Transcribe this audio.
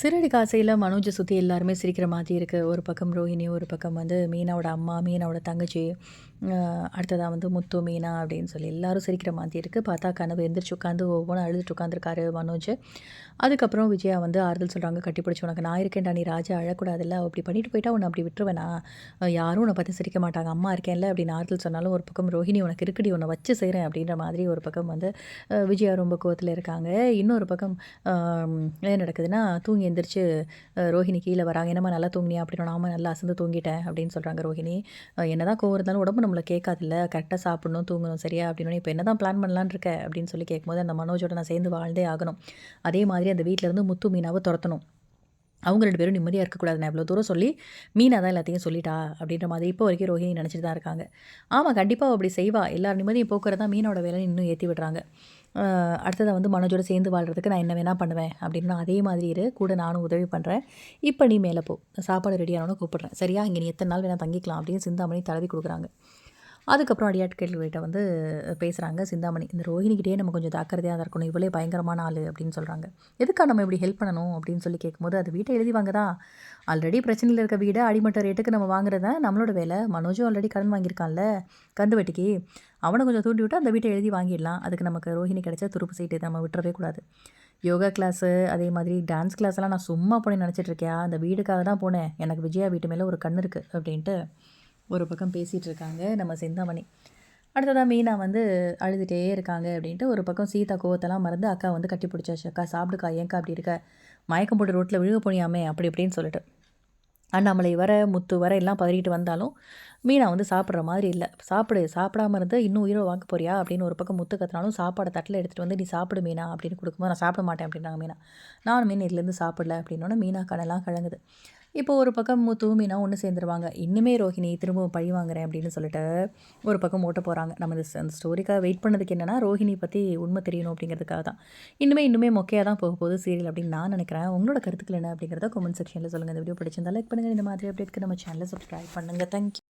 சிறடி காசையில் மனோஜை சுற்றி எல்லாருமே சிரிக்கிற மாதிரி இருக்குது ஒரு பக்கம் ரோஹிணி ஒரு பக்கம் வந்து மீனாவோட அம்மா மீனாவோட தங்கச்சி அடுத்ததாக வந்து முத்து மீனா அப்படின்னு சொல்லி எல்லாரும் சிரிக்கிற மாதிரி இருக்குது பார்த்தா கனவு எந்திரிச்சு உட்காந்து ஒவ்வொன்றும் அழுதுட்டு உட்காந்துருக்காரு மனோஜ். அதுக்கப்புறம் விஜயா வந்து ஆறுதல் சொல்கிறாங்க கட்டி பிடிச்சி உனக்கு நான் இருக்கேன்டா நீ ராஜா அழக்கூடாதுல்ல அப்படி பண்ணிட்டு போயிட்டா உன்னை அப்படி விட்டுருவேனா? யாரும் உன்னை பார்த்து சிரிக்க மாட்டாங்க. அம்மா இருக்கேன்ல அப்படின்னு ஆறுதல் சொன்னாலும் ஒரு பக்கம் ரோஹிணி உனக்கு இருக்குடி உன்னை வச்சு செய்கிறேன் அப்படின்ற மாதிரி ஒரு பக்கம் வந்து விஜயா ரொம்ப கோவத்தில் இருக்காங்க. இன்னொரு பக்கம் என்ன நடக்குதுன்னா தூங்கி எந்திரிச்சு ரோஹினி ரோஹிணி கீழே வராங்க. என்னம்மா நல்லா தூங்கினியா? அப்படின்னு நாம நல்லா அசந்து தூங்கிட்டேன் அப்படின்னு சொல்கிறாங்க ரோஹிணி. என்ன தான் கோவம் இருந்தாலும் உடம்பு நம்மளை கேட்காதில்ல. கரெக்டாக சாப்பிடணும் தூங்கணும் சரியா? அப்படின்னு இப்போ என்ன தான் பிளான் பண்ணலான்னு இருக்க? அப்படின்னு சொல்லி கேட்கும்போது அந்த மனோஜோட நான் சேர்ந்து வாழ்ந்தே ஆகணும். அதே மாதிரி அந்த வீட்டிலேருந்து முத்து மீனாவை துரத்தணும். அவங்க ரெண்டு பேரும் நிம்மதியாக இருக்கக்கூடாது நான் இவ்வளோ தூரம் சொல்லி மீனாக தான் எல்லாத்தையும் சொல்லிட்டா அப்படின்ற மாதிரி இப்போ வரைக்கும் ரோஹிணி நினச்சிட்டு தான் இருக்காங்க. ஆமாம் கண்டிப்பாக அப்படி செய்வா. எல்லார் நிம்மதியும் போக்குறதா மீனோட வேலை இன்னும் ஏற்றி விடுறாங்க. அடுத்ததை வந்து மனோஜோட சேர்ந்து வாழ்கிறதுக்கு நான் என்ன வேணால் பண்ணுவேன் அப்படின்னு அதே மாதிரி இரு. கூட நானும் உதவி பண்ணுறேன் இப்போ நீ மேலே போ. சாப்பாடு ரெடியானோன்னு கூப்பிட்றேன். சரியா? இங்கே நீ எத்தனை நாள் வேணால் தங்கிக்கலாம் அப்படின்னு சிந்தாமணி தடவி கொடுக்குறாங்க. அதுக்கப்புறம் அடியாட்கள்கிட்ட வந்து பேசுகிறாங்க சிந்தாமணி இந்த ரோஹிணிக்கிட்டே நம்ம கொஞ்சம் ஜாக்கிரதையாக தான் இருக்கணும். இவ்வளோ பயங்கரமான ஆள் அப்படின்னு சொல்கிறாங்க எதுக்கா நம்ம இப்படி ஹெல்ப் பண்ணணும் அப்படின்னு சொல்லி கேட்கும்போது அது வீட்டை எழுதி வாங்கதா? ஆல்ரெடி பிரச்சனையில் இருக்க வீடை அடிமட்ட ரேட்டுக்கு நம்ம வாங்குறத? நம்மளோட வேலை. மனோஜும் ஆல்ரெடி கடன் வாங்கியிருக்கான்ல? கந்து வெட்டிக்கு. அவனை கொஞ்சம் தூண்டி விட்டு அந்த வீட்டை எழுதி வாங்கிடலாம். அதுக்கு நமக்கு ரோஹிணி கிடைச்ச துருப்பு சீட்டு நம்ம விட்டுறவே கூடாது. யோகா கிளாஸு அதே மாதிரி டான்ஸ் கிளாஸ் எல்லாம் நான் சும்மா போனேன் நினச்சிட்டு இருக்கியா? அந்த வீடுக்காக தான் போனேன். எனக்கு விஜயா வீட்டு மேலே ஒரு கண் இருக்குது அப்படின்ட்டு. ஒரு பக்கம் பேசிகிட்டு இருக்காங்க நம்ம சிந்தாமணி. அடுத்ததாக மீனா வந்து அழுதுகிட்டே இருக்காங்க அப்படின்ட்டு ஒரு பக்கம் சீதா கோவத்தெல்லாம் மறந்து அக்கா வந்து கட்டி பிடிச்சாச்சு. அக்கா சாப்பிடுக்கா ஏன்க்கா அப்படி இருக்க? மயக்கம் போட்டு ரோட்டில் விழுக போனியாமே அப்படி இப்படின்னு சொல்லிட்டு. அண்ணாமலை வர முத்து வர எல்லாம் பதறிட்டு வந்தாலும் மீனா வந்து சாப்பிட்ற மாதிரி இல்லை. சாப்பிடு சாப்பிடாம இருந்து இன்னும் உயிரை வாங்க போறியா? அப்படின்னு ஒரு பக்கம் முத்து கத்துனாலும் சாப்பாடை தட்டில் எடுத்துகிட்டு வந்து நீ சாப்பிடு மீனா அப்படின்னு கொடுக்கும்போது நான் சாப்பிட மாட்டேன் அப்படின்னாங்க மீனா. நான் மீன் இதுலேருந்து சாப்பிடல அப்படின்னோட மீனா கடலாம் கலங்குது. இப்போ ஒரு பக்கம் முத்துவும் மீனா ஒன்று சேர்ந்துருவாங்க. இன்னுமே ரோஹிணி திரும்பவும் பழி வாங்குறேன் அப்படின்னு சொல்லிட்டு ஒரு பக்கம் ஓட்ட போகிறாங்க நம்ம இந்த அந்த ஸ்டோரிக்காக வெயிட் பண்ணதுக்கு என்னென்னா ரோஹிணி பற்றி உண்மை தெரியணும் அப்படிங்கிறதுக்காக தான். இன்னுமே இன்னுமே மொக்கையாக தான் போக போகுது சீரியல் அப்படின்னு நான் நினைக்கிறேன். உங்களோட கருத்துக்கள் என்ன அப்படிங்கிறத கமெண்ட் செக்ஷனில் சொல்லுங்கள் இந்த வீடியோ பிடிச்சிருந்தா லைக் பண்ணுங்கள் இந்த மாதிரி அப்டேட்க்கு நம்ம சேனலை சப்ஸ்கிரைப் பண்ணுங்கள் தேங்க்யூ